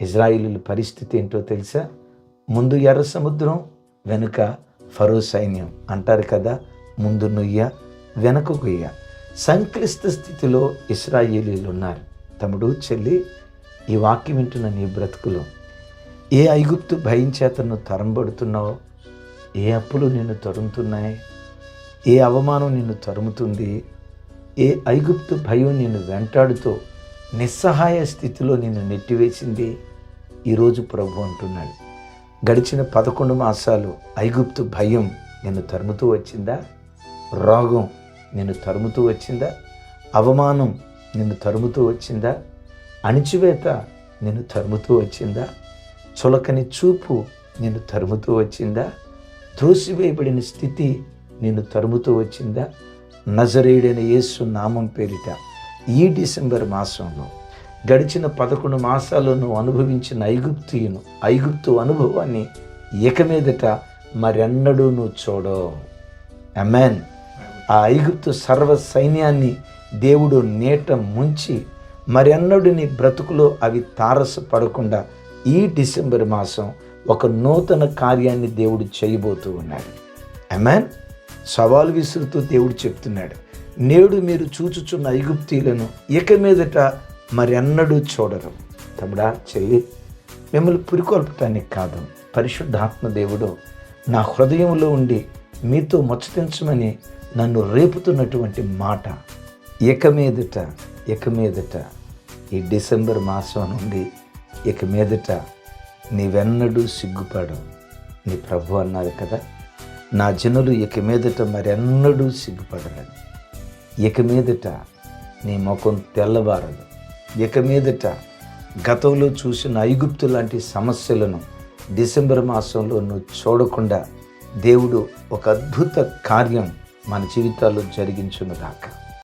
ఇజ్రాయిలీల పరిస్థితి ఏంటో తెలుసా? ముందు ఎర్ర సముద్రం వెనుక ఫరో సైన్యం అంటారు కదా ముందు నుయ్య వెనక గుయ్య. సంక్లిష్ట స్థితిలో ఇస్రాయేలీలు ఉన్నారు. తమ్ముడు చెల్లి ఈ వాక్యం వింటున్న నీ బ్రతుకులో. ఏ ఐగుప్తు భయం చేత నువ్వు తరంబడుతున్నావో? ఏ అప్పులు నిన్ను తరుముతున్నాయి? ఏ అవమానం నిన్ను తరుముతుంది? ఏ ఐగుప్తు భయం నిన్ను వెంటాడుతూ నిస్సహాయ స్థితిలో నిన్ను నెట్టివేసింది? ఈరోజు ప్రభు అంటున్నాడు గడిచిన పదకొండు మాసాలు ఐగుప్తు భయం నిన్ను తరుముతూ వచ్చిందా? రోగం నిన్ను తరుముతూ వచ్చిందా? అవమానం నిన్ను తరుముతూ వచ్చిందా? అణిచివేత నిన్ను తరుముతూ వచ్చిందా? చులకని చూపు నిన్ను తరుముతూ వచ్చిందా? త్రోసివేయబడిన స్థితి నిన్ను తరుముతూ వచ్చిందా? నజరేయుడైన యేసు నామం పేరిట ఈ డిసెంబర్ మాసంలో గడిచిన పదకొండు మాసాలు నువ్వు అనుభవించిన ఐగుప్తియును ఐగుప్తు అనుభవాన్ని ఇక మీదట మరెన్నడూ నువ్వు చూడవు. అమెన్ ఆ ఐగుప్తు సర్వ సైన్యాన్ని దేవుడు నీట ముంచి మరెన్నడూ నీ బ్రతుకులో అవి తారసపడకుండా ఈ డిసెంబర్ మాసం ఒక నూతన కార్యాన్ని దేవుడు చేయబోతూ ఉన్నాడు. అమెన్ సవాలు విసురుతూ దేవుడు చెప్తున్నాడు. నేడు మీరు చూచుచున్న ఐగుప్తీలను ఇక మీదట మరెన్నడూ చూడరు. తమ్ముడా చెల్లి మిమ్మల్ని పురికొల్పటానికి కాదు పరిశుద్ధాత్మ దేవుడు నా హృదయంలో ఉండి మీతో ముచ్చటించమని నన్ను రేపుతున్నటువంటి మాట. ఇక మీదట ఇక మీదట ఈ డిసెంబర్ మాసం నుండి ఇక మీదట నీవెన్నడూ సిగ్గుపడు నీ ప్రభు అన్నారు కదా నా జనులు ఇక మీదట మరెన్నడూ సిగ్గుపడరని ఇక మీదట నీ ముఖం తెల్లబారదు ఇక మీదట గతంలో చూసిన ఐగుప్తు లాంటి సమస్యలను డిసెంబర్ మాసంలో నువ్వు చూడకుండా దేవుడు ఒక అద్భుత కార్యం మన జీవితాల్లో జరిగించును దాకా